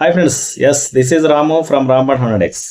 Hi friends yes this is Ramu from Ramban hundred X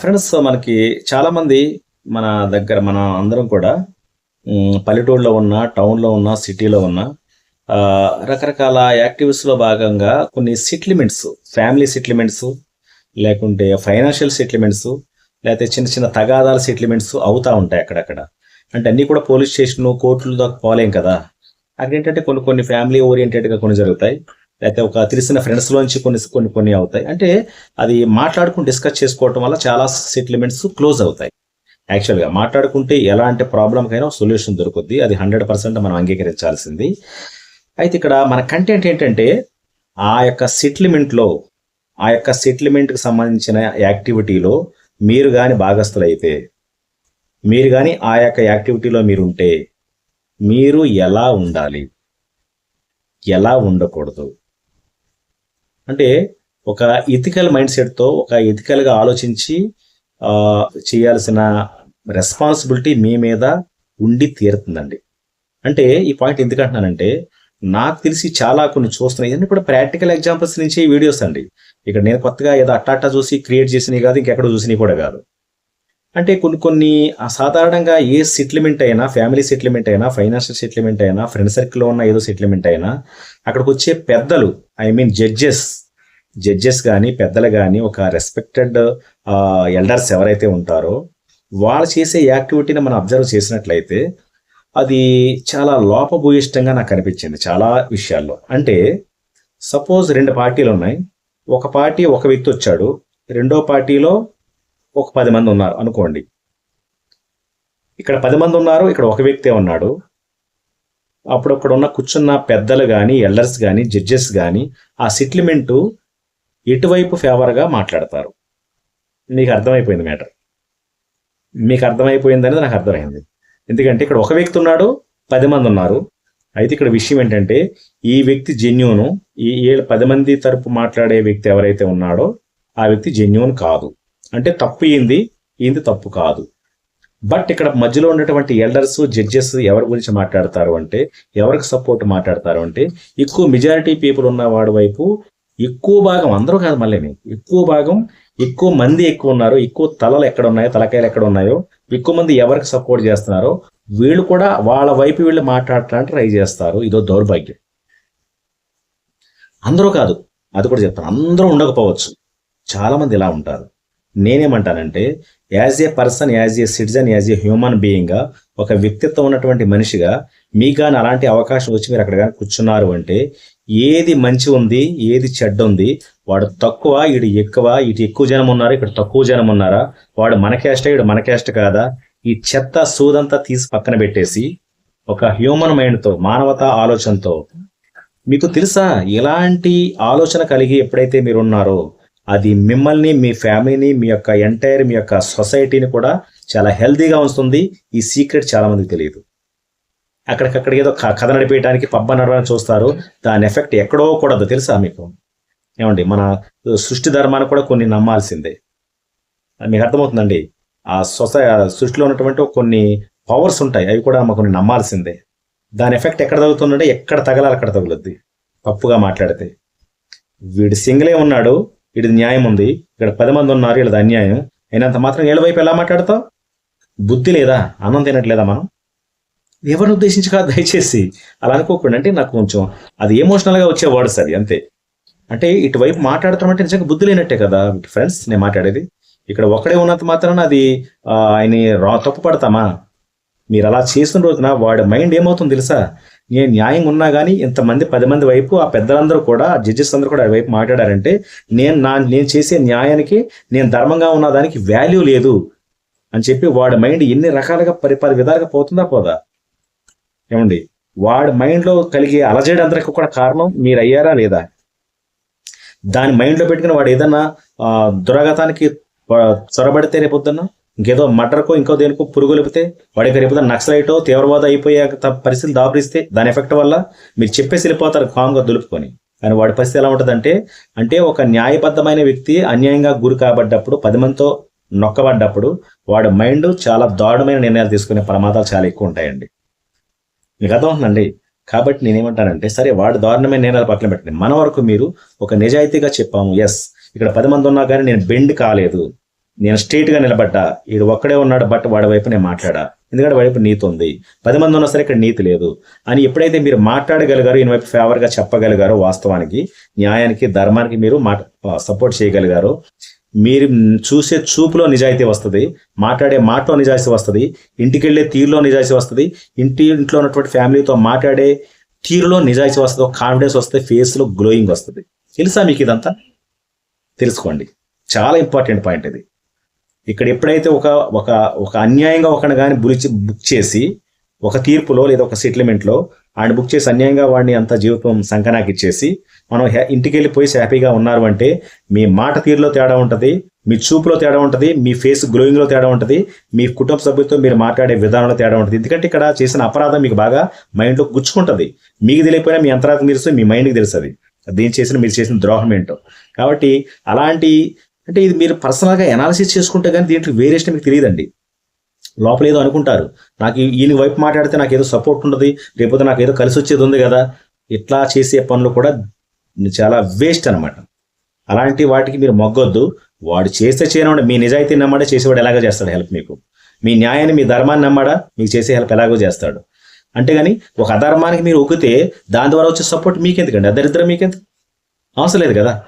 friends మనకి చాలామంది మన దగ్గర మన అందరం కూడా మ్, పల్లెటూరులో ఉన్న టౌన్లో ఉన్న సిటీలో ఉన్న రకరకాల యాక్టివిటీస్లో భాగంగా కొన్ని సెటిల్మెంట్స్ ఫ్యామిలీ సెటిల్మెంట్స్ లేకుంటే ఫైనాన్షియల్ సెటిల్మెంట్స్ లేకపోతే చిన్న చిన్న తగాదాల సెటిల్మెంట్స్ అవుతూ ఉంటాయి అక్కడక్కడ. అంటే అన్నీ కూడా పోలీస్ స్టేషన్ కోర్టుల దాకా పోలేం కదా. అక్కడ ఏంటంటే కొన్ని కొన్ని ఫ్యామిలీ ఓరియంటెడ్గా కొన్ని జరుగుతాయి. లేకపోతే ఒక తెలిసిన ఫ్రెండ్స్ లోంచి కొన్ని కొన్ని కొన్ని అవుతాయి. అంటే అది మాట్లాడుకుని డిస్కస్ చేసుకోవటం వల్ల చాలా సెటిల్మెంట్స్ క్లోజ్ అవుతాయి. యాక్చువల్గా మాట్లాడుకుంటే ఎలాంటి ప్రాబ్లంకైనా సొల్యూషన్ దొరుకుద్ది. అది హండ్రెడ్ పర్సెంట్ మనం అంగీకరించాల్సింది. అయితే ఇక్కడ మన కంటెంట్ ఏంటంటే ఆ యొక్క సెటిల్మెంట్లో ఆ యొక్క సెటిల్మెంట్కి సంబంధించిన యాక్టివిటీలో మీరు కానీ భాగస్థులైతే మీరు కానీ ఆ యొక్క యాక్టివిటీలో మీరు ఉంటే మీరు ఎలా ఉండాలి? ఎలా ఉండకూడదు? అంటే ఒక ఇథికల్ మైండ్ సెట్తో ఒక ఇథికల్గా ఆలోచించి చేయాల్సిన రెస్పాన్సిబిలిటీ మీ మీద ఉండి తీరుతుందండి. అంటే ఈ పాయింట్ ఎందుకంటున్నానంటే నాకు తెలిసి చాలా కొన్ని చూస్తున్నాయి. ఇవన్నీ కూడా ప్రాక్టికల్ ఎగ్జాంపుల్స్ నుంచి వీడియోస్ అండి. ఇక్కడ నేను కొత్తగా ఏదో అట్టాటా చూసి క్రియేట్ చేసినవి కాదు ఇంకెక్కడ చూసినవి కూడా కాదు. అంటే కొన్ని కొన్ని సాధారణంగా ఏ సెటిల్మెంట్ అయినా ఫ్యామిలీ సెటిల్మెంట్ అయినా ఫైనాన్షియల్ సెటిల్మెంట్ అయినా ఫ్రెండ్ సర్కిల్లో ఉన్న ఏదో సెటిల్మెంట్ అయినా అక్కడికి వచ్చే పెద్దలు ఐ మీన్ జడ్జెస్ జడ్జెస్ కానీ పెద్దలు కానీ ఒక రెస్పెక్టెడ్ ఎల్డర్స్ ఎవరైతే ఉంటారో వాళ్ళు చేసే యాక్టివిటీని మనం అబ్జర్వ్ చేసినట్లయితే అది చాలా లోపభూయిష్టంగా నాకు అనిపించింది చాలా విషయాల్లో. అంటే సపోజ్ రెండు పార్టీలు ఉన్నాయి. ఒక పార్టీ ఒక వ్యక్తి వచ్చాడు. రెండో పార్టీలో ఒక పది మంది ఉన్నారు అనుకోండి. ఇక్కడ పది మంది ఉన్నారు ఇక్కడ ఒక వ్యక్తే ఉన్నాడు. అప్పుడు అక్కడ ఉన్న కూర్చున్న పెద్దలు కానీ ఎల్డర్స్ కానీ జడ్జెస్ కానీ ఆ సెటిల్మెంటు ఎటువైపు ఫేవర్గా మాట్లాడతారు? మీకు అర్థమైపోయింది మ్యాటర్ మీకు అర్థమైపోయింది అనేది నాకు అర్థమైంది. ఎందుకంటే ఇక్కడ ఒక వ్యక్తి ఉన్నాడు పది మంది ఉన్నారు. అయితే ఇక్కడ విషయం ఏంటంటే ఈ వ్యక్తి జెన్యును ఈ ఏడు పది మంది తరపు మాట్లాడే వ్యక్తి ఎవరైతే ఉన్నాడో ఆ వ్యక్తి జెన్యున్ కాదు. అంటే తప్పు ఏంది? ఏంది తప్పు కాదు. బట్ ఇక్కడ మధ్యలో ఉన్నటువంటి ఎల్డర్స్ జడ్జెస్ ఎవరి గురించి మాట్లాడతారు అంటే ఎవరికి సపోర్ట్ మాట్లాడతారు అంటే ఎక్కువ మెజారిటీ పీపుల్ ఉన్న వాడి వైపు ఎక్కువ భాగం అందరూ కాదు మళ్ళీ ఎక్కువ భాగం ఎక్కువ మంది ఎక్కువ ఉన్నారు ఎక్కువ తలలు ఎక్కడ ఉన్నాయో తలకాయలు ఎక్కడ ఉన్నాయో ఎక్కువ మంది ఎవరికి సపోర్ట్ చేస్తున్నారో వీళ్ళు కూడా వాళ్ళ వైపు వీళ్ళు మాట్లాడటానికి ట్రై చేస్తారు. ఇదో దౌర్భాగ్యం. అందరూ కాదు అది కూడా చెప్తాను అందరూ ఉండకపోవచ్చు. చాలామంది ఇలా ఉంటారు. నేనేమంటానంటే as a person as a citizen as a human బీయింగ్గా ఒక వ్యక్తిత్వం ఉన్నటువంటి మనిషిగా మీకు కానీ అలాంటి అవకాశం వచ్చి మీరు అక్కడ కానీ కూర్చున్నారు అంటే ఏది మంచి ఉంది ఏది చెడ్డ ఉంది వాడు తక్కువ ఇటు ఎక్కువ ఇటు ఎక్కువ జనం ఉన్నారు ఇక్కడ తక్కువ జనం ఉన్నారా వాడు మన క్యాస్ట్ ఇటు మన క్యాస్ట్ కాదా ఈ చెత్త సూదంతా తీసి పక్కన పెట్టేసి ఒక హ్యూమన్ మైండ్తో మానవతా ఆలోచనతో మీకు తెలుసా ఇలాంటి ఆలోచన కలిగి ఎప్పుడైతే మీరు ఉన్నారో అది మిమ్మల్ని మీ ఫ్యామిలీని మీ యొక్క ఎంటైర్ మీ యొక్క సొసైటీని కూడా చాలా హెల్తీగా ఉంచుతుంది. ఈ సీక్రెట్ చాలా మందికి తెలియదు. అక్కడికక్కడ ఏదో క- కథ నడిపేయడానికి పబ్బ నడవడానికి చూస్తారు. దాని ఎఫెక్ట్ ఎక్కడో కూడదు తెలుసా మీకు? ఏమండి మన సృష్టి ధర్మాన్ని కూడా కొన్ని నమ్మాల్సిందే. మీకు అర్థమవుతుందండి? ఆ సొసై సృష్టిలో ఉన్నటువంటి కొన్ని పవర్స్ ఉంటాయి. అవి కూడా మాకు నమ్మాల్సిందే. దాని ఎఫెక్ట్ ఎక్కడ తగులుతుందంటే ఎక్కడ తగలాలి అక్కడ తగులుద్ది. పప్పుగా మాట్లాడితే. వీడు సింగిలే ఉన్నాడు. ఇది న్యాయం ఉంది. ఇక్కడ పది మంది ఉన్నారు ఇది అన్యాయం. అయినంత మాత్రం ఏళ్ళ వైపు ఎలా మాట్లాడతావు? బుద్ధి లేదా? అన్నం తినట్లేదా మనం? ఎవరిని ఉద్దేశించి కాదు దయచేసి అలా అనుకోకుండా. అంటే నాకు కొంచెం అది ఎమోషనల్గా వచ్చే వర్డ్స్ అది అంతే. అంటే ఇటువైపు మాట్లాడుతామంటే నిజంగా బుద్ధి లేనట్టే కదా. ఫ్రెండ్స్ నేను మాట్లాడేది. ఇక్కడ ఒకడే ఉన్నంత మాత్రాన అది ఆయన రా తప్పు పడతామా మీరు అలా చేసిన రోజున వాడి మైండ్ ఏమవుతుంది తెలుసా? నేను న్యాయం ఉన్నా కానీ ఇంతమంది పది మంది వైపు ఆ పెద్దలందరూ కూడా జడ్జెస్ అందరూ కూడా ఆ వైపు మాట్లాడారంటే నేను నా నేను చేసే న్యాయానికి నేను ధర్మంగా ఉన్న దానికి వాల్యూ లేదు అని చెప్పి వాడి మైండ్ ఎన్ని రకాలుగా పరి పది విధాలుగా పోతుందా పోదా? ఏమండి? వాడి మైండ్లో కలిగే అలజడి అందరికి కూడా కారణం మీరు అయ్యారా లేదా దాని మైండ్లో పెట్టుకుని వాడు ఏదన్నా దురాగతానికి చొరబడితే రేపొద్దున్న ఇంకేదో మటర్కో ఇంకో దేనికో పురుగు లేపితే వాడికి రేపు నక్సలైటో తీవ్రవాద అయిపోయే పరిస్థితులు దాపరిస్తే దాని ఎఫెక్ట్ వల్ల మీరు చెప్పేసి వెళ్ళిపోతారు కామ్గా దులుపుకొని. కానీ వాడి పరిస్థితి ఎలా ఉంటుందంటే అంటే ఒక న్యాయబద్ధమైన వ్యక్తి అన్యాయంగా గురి కాబడ్డప్పుడు పది మందితో నొక్కబడ్డప్పుడు వాడి మైండ్ చాలా దారుణమైన నిర్ణయాలు తీసుకునే ప్రమాదాలు చాలా ఎక్కువ ఉంటాయండి. మీకు అర్థమవుతుందండి? కాబట్టి నేనేమంటానంటే సరే వాడు దారుణమైన నిర్ణయాలు పక్కన పెట్టండి. మన వరకు మీరు ఒక నిజాయితీగా చెప్పాము ఎస్ ఇక్కడ పది మంది ఉన్నా కానీ నేను బెండ్ కాలేదు. నేను స్ట్రైట్గా నిలబడ్డా ఇది ఒక్కడే ఉన్నాడు బట్ వాడి వైపు నేను మాట్లాడా. ఎందుకంటే వైపు నీతి ఉంది. పది మంది ఉన్నా సరే ఇక్కడ నీతి లేదు. అని ఎప్పుడైతే మీరు మాట్లాడగలిగారో ఈయన వైపు ఫేవర్గా చెప్పగలిగారో వాస్తవానికి న్యాయానికి ధర్మానికి మీరు మాట సపోర్ట్ చేయగలిగారు. మీరు చూసే చూపులో నిజాయితీ వస్తుంది మాట్లాడే మాటలో నిజాయితీ వస్తుంది ఇంటికి వెళ్ళే తీరులో నిజాయితీ వస్తుంది ఇంటి ఇంట్లో ఉన్నటువంటి ఫ్యామిలీతో మాట్లాడే తీరులో నిజాయితీ వస్తుంది కాన్ఫిడెన్స్ వస్తే ఫేస్లో గ్లోయింగ్ వస్తుంది. తెలుసా మీకు ఇదంతా? తెలుసుకోండి. చాలా ఇంపార్టెంట్ పాయింట్ ఇది. ఇక్కడ ఎప్పుడైతే ఒక ఒక ఒక అన్యాయంగా ఒకని కానీ బులిచి బుక్ చేసి ఒక తీర్పులో లేదా ఒక సెటిల్మెంట్లో ఆయన బుక్ చేసి అన్యాయంగా వాడిని అంత జీవితం సంకనాకి ఇచ్చేసి మనం ఇంటికి వెళ్ళిపోయి హ్యాపీగా ఉన్నారు అంటే మీ మాట తీరులో తేడా ఉంటుంది మీ చూపులో తేడా ఉంటుంది మీ ఫేస్ గ్లోయింగ్లో తేడా ఉంటుంది మీ కుటుంబ సభ్యులతో మీరు మాట్లాడే విధానంలో తేడా ఉంటుంది. ఎందుకంటే ఇక్కడ చేసిన అపరాధం మీకు బాగా మైండ్లో గుచ్చుకుంటుంది. మీకు తెలియకపోయినా మీ అంతరాత్మ తెలుసు మీ మైండ్కి తెలుస్తుంది దీని చేసిన మీరు చేసిన ద్రోహం ఏంటో. కాబట్టి అలాంటి అంటే ఇది మీరు పర్సనల్గా అనాలిసిస్ చేసుకుంటే కానీ దీంట్లో వేరియేషన్ మీకు తెలియదండి. లోపల ఏదో అనుకుంటారు. నాకు ఈ- ఈయన వైపు మాట్లాడితే నాకు ఏదో సపోర్ట్ ఉంటుంది లేకపోతే నాకు ఏదో కలిసి వచ్చేది ఉంది కదా. ఇట్లా చేసే పనులు కూడా చాలా వేస్ట్ అన్నమాట. అలాంటి వాటికి మీరు మొగ్గొద్దు. వాడు చేస్తే చేయనమాట మీ నిజాయితీ నమ్మాడే చేసేవాడు ఎలాగో చేస్తాడు హెల్ప్ మీకు. మీ న్యాయాన్ని మీ ధర్మాన్ని నమ్మాడా? మీకు చేసే హెల్ప్ ఎలాగో చేస్తాడు. అంతేగాని ఒక అధర్మానికి మీరు ఒక్కితే దాని ద్వారా వచ్చే సపోర్ట్ మీకెందుకండి? అదరిద్రం మీకెందుకు? అవసరం లేదు కదా.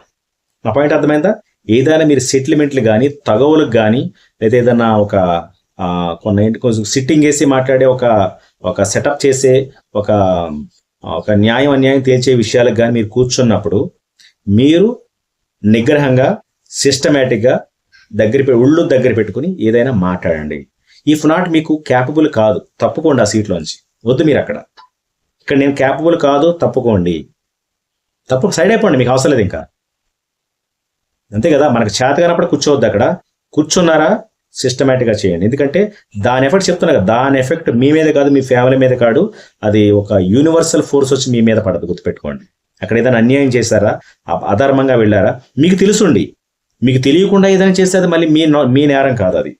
నా పాయింట్ అర్థమైందా? ఏదైనా మీరు సెటిల్మెంట్లు కానీ తగవులకు కానీ లేదా ఏదైనా ఒక కొన్ని కొంచెం సిట్టింగ్ వేసి మాట్లాడే ఒక ఒక సెటప్ చేసే ఒక ఒక న్యాయం అన్యాయం తేల్చే విషయాలకు కానీ మీరు కూర్చున్నప్పుడు మీరు నిగ్రహంగా సిస్టమేటిక్గా దగ్గర ఒళ్ళు దగ్గర పెట్టుకుని ఏదైనా మాట్లాడండి. ఇఫ్ నాట్ మీకు క్యాపబుల్ కాదు తప్పుకోండి ఆ సీట్లోంచి. వద్దు మీరు అక్కడ. ఇక్కడ నేను క్యాపబుల్ కాదు తప్పుకోండి. తప్పు సైడ్ అయిపోండి మీకు అవసరం లేదు ఇంకా. అంతే కదా? మనకు చేత కానప్పుడు కూర్చోవద్దు అక్కడ. కూర్చున్నారా? సిస్టమేటిక్గా చేయండి. ఎందుకంటే దాని ఎఫెక్ట్ చెప్తున్నా కదా దాని ఎఫెక్ట్ మీ మీద కాదు మీ ఫ్యామిలీ మీద కాదు. అది ఒక యూనివర్సల్ ఫోర్స్ వచ్చి మీ మీద పడదు గుర్తుపెట్టుకోండి. అక్కడ ఏదైనా అన్యాయం చేశారా? అధర్మంగా వెళ్ళారా? మీకు తెలుసుండి. మీకు తెలియకుండా ఏదైనా చేస్తే అది మళ్ళీ మీ నో- మీ నేరం కాదు అది.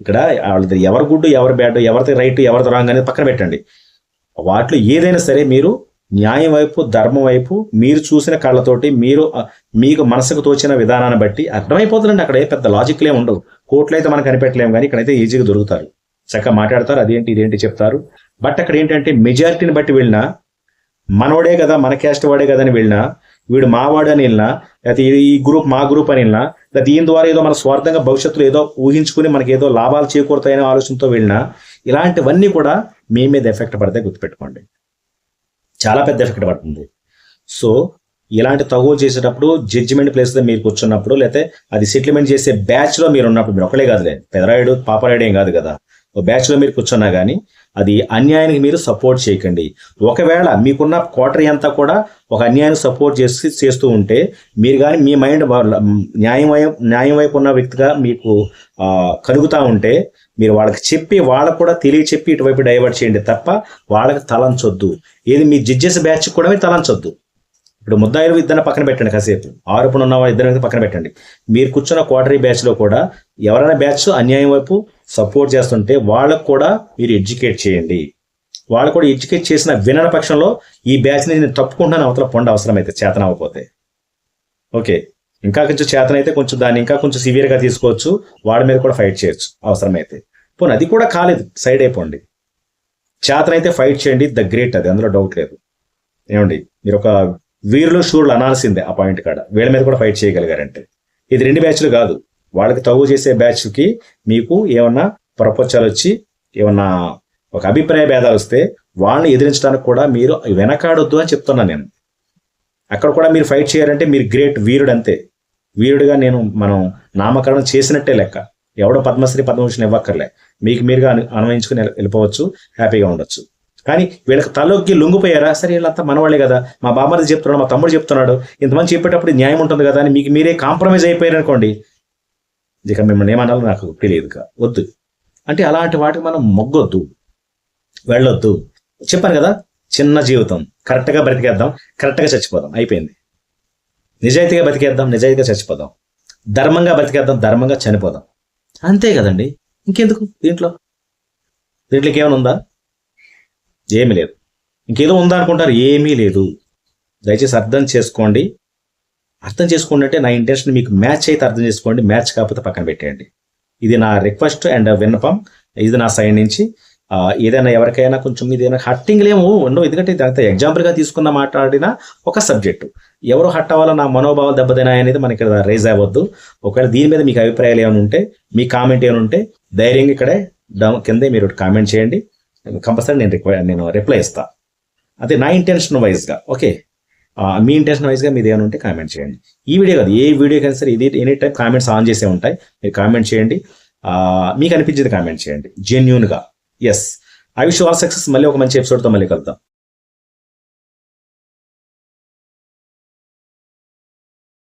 ఇక్కడ వాళ్ళది ఎవరు గుడ్ ఎవరు బ్యాడ్ ఎవరిది రైట్ ఎవరిది రాంగ్ అనేది పక్కన పెట్టండి. వాటిలో ఏదైనా సరే మీరు న్యాయం వైపు ధర్మం వైపు మీరు చూసిన కళ్ళతోటి మీరు మీకు మనసుకు తోచిన విధానాన్ని బట్టి అర్థమైపోతుందండి. అక్కడ ఏ పెద్ద లాజిక్లే ఉండవు. కోర్టులో అయితే మనం కనిపెట్టలేము కానీ ఇక్కడైతే ఈజీగా దొరుకుతారు. చక్కగా మాట్లాడతారు అదేంటి ఇదేంటి చెప్తారు. బట్ అక్కడ ఏంటంటే మెజారిటీని బట్టి వెళ్ళినా మనోడే కదా మన క్యాస్ట్ వాడే కదా అని వెళ్ళినా వీడు మావాడు అని వెళ్ళినా లేకపోతే ఈ- గ్రూప్ మా గ్రూప్ అని వెళ్ళినా లేకపోతే దీని ద్వారా ఏదో మన స్వార్థంగా భవిష్యత్తులో ఏదో ఊహించుకుని మనకి ఏదో లాభాలు చేకూరుతాయనే ఆలోచనతో వెళ్ళినా ఇలాంటివన్నీ కూడా మీ మీద ఎఫెక్ట్ పడతాయి గుర్తుపెట్టుకోండి. చాలా పెద్ద ఎఫెక్ట్ పడుతుంది. సో ఇలాంటి తగులు చేసేటప్పుడు జడ్జిమెంట్ ప్లేస్లో మీరు కూర్చున్నప్పుడు లేకపోతే అది సెటిల్మెంట్ చేసే బ్యాచ్లో మీరు ఉన్నప్పుడు మీరు ఒకలే కాదులే. పెదరాయుడు పాపరాయుడు ఏం కాదు కదా. ఓ బ్యాచ్లో మీరు కూర్చున్నా కానీ అది అన్యాయానికి మీరు సపోర్ట్ చేయకండి. ఒకవేళ మీకున్న క్వార్టర్ అంతా కూడా ఒక అన్యాయాన్ని సపోర్ట్ చేసి చేస్తూ ఉంటే మీరు కానీ మీ మైండ్ న్యాయం వైపు న్యాయం వైపు ఉన్న వ్యక్తిగా మీకు కలుగుతూ ఉంటే మీరు వాళ్ళకి చెప్పి వాళ్ళకు కూడా తెలియ చెప్పి ఇటువైపు డైవర్ట్ చేయండి తప్ప వాళ్ళకి తలంచొద్దు. ఏది మీ జడ్జెస్ బ్యాచ్ కూడా మీరు తలంచొద్దు. ఇప్పుడు ముద్దాయిలు ఇద్దరిని పక్కన పెట్టండి కాసేపు. ఆరోపణ ఉన్న ఇద్దరు ఇద్దరిని పక్కన పెట్టండి. మీరు కూర్చున్న క్వార్టరీ బ్యాచ్లో కూడా ఎవరైనా బ్యాచ్ అన్యాయం వైపు సపోర్ట్ చేస్తుంటే వాళ్ళకు కూడా మీరు ఎడ్యుకేట్ చేయండి. వాళ్ళు కూడా ఎడ్యుకేట్ చేసిన వినని పక్షంలో ఈ బ్యాచ్ని నేను తప్పుకుంటాను అవతల పొండ అవసరం అయితే చేతన అవ్వకపోతే. ఓకే. ఇంకా కొంచెం చేతన అయితే కొంచెం దాన్ని ఇంకా కొంచెం సివియర్గా తీసుకోవచ్చు. వాడి మీద కూడా ఫైట్ చేయొచ్చు అవసరమైతే. పోనీ అది కూడా కాలేదు. సైడ్ అయిపోండి. చేతనైతే ఫైట్ చేయండి. ద గ్రేట్ అది. అందులో డౌట్ లేదు. ఏమండి? మీరు ఒక వీరులు షూర్లు అనాల్సిందే ఆ పాయింట్ కాడ. వీళ్ళ మీద కూడా ఫైట్ చేయగలిగారంటే. ఇది రెండు బ్యాచ్లు కాదు. వాళ్ళకి తగు చేసే బ్యాచ్కి మీకు ఏమన్నా ప్రపంచాలు వచ్చి ఏమన్నా ఒక అభిప్రాయ భేదాలు వస్తే వాళ్ళని ఎదిరించడానికి కూడా మీరు వెనకాడొద్దు అని చెప్తున్నాను నేను. అక్కడ కూడా మీరు ఫైట్ చేయాలంటే మీరు గ్రేట్ వీరుడు అంతే వీరుడిగా నేను మనం నామకరణం చేసినట్టే లెక్క. ఎవడో పద్మశ్రీ పద్మభూషణ్ ఇవ్వక్కర్లే. మీకు మీరుగా అను అన్వయించుకుని వెళ్ళిపోవచ్చు హ్యాపీగా ఉండొచ్చు. కానీ వీళ్ళకి తలొక్కి లొంగిపోయారా? సరే వీళ్ళంతా మనవాళ్ళే కదా. మా బామ్మది చెప్తున్నాడు మా తమ్ముడు చెప్తున్నాడు. ఇంతమంది చెప్పేటప్పుడు న్యాయం ఉంటుంది కదా అని మీకు మీరే కాంప్రమైజ్ అయిపోయారు అనుకోండి. ఇక మిమ్మల్ని ఏమనాలో నాకు తెలియదు ఇక. వద్దు. అంటే అలాంటి వాటికి మనం మొగ్గొద్దు. వెళ్ళొద్దు. చెప్పాను కదా చిన్న జీవితం. కరెక్ట్గా బ్రతికేద్దాం కరెక్ట్గా చచ్చిపోదాం. అయిపోయింది. నిజాయితీగా బతికేద్దాం నిజాయితీగా చచ్చిపోదాం. ధర్మంగా బతికేద్దాం ధర్మంగా చనిపోదాం. అంతే కదండి. ఇంకెందుకు దీంట్లో? దీంట్లోకి ఏమైనా ఉందా? ఏమి లేదు. ఇంకేదో ఉందనుకుంటారు ఏమీ లేదు. దయచేసి అర్థం చేసుకోండి. అర్థం చేసుకోండి అంటే నా ఇంటెన్షన్ మీకు మ్యాచ్ అయితే అర్థం చేసుకోండి మ్యాచ్ కాకపోతే పక్కన పెట్టేయండి. ఇది నా రిక్వెస్ట్ అండ్ విన్నపం. ఇది నా సైడ్ నుంచి. ఏదైనా ఎవరికైనా కొంచెం ఏదైనా హట్టింగ్ లేము ఉండవు. ఎందుకంటే ఇదంతా ఎగ్జాంపుల్గా తీసుకున్న మాట్లాడిన ఒక సబ్జెక్టు ఎవరు హట్ అవ్వాలో నా మనోభావాలు దెబ్బతినాయి అనేది మనకి ఇక్కడ రేజ్ అవ్వద్దు. ఒకవేళ దీని మీద మీకు అభిప్రాయాలు ఏమైనా ఉంటే మీ కామెంట్ ఏమైనా ఉంటే ధైర్యంగా ఇక్కడే డౌన్ కిందే మీరు కామెంట్ చేయండి. కంపల్సరీ నేను రిక్వై నేను రిప్లై ఇస్తా. అదే నా ఇంటెన్షన్ వైజ్గా ఓకే మీ ఇంటెన్షన్ వైజ్గా మీది ఏమైనా ఉంటే కామెంట్ చేయండి. ఈ వీడియో కాదు ఏ వీడియో కైనా సరే ఇది ఎనీ టైం కామెంట్స్ ఆన్ చేసే ఉంటాయి మీరు కామెంట్ చేయండి. మీకు అనిపించేది కామెంట్ చేయండి జెన్యున్గా yes I wish all success మళ్ళీ ఒక మంచి ఎపిసోడ్తో మళ్ళీ కలుద్దాం.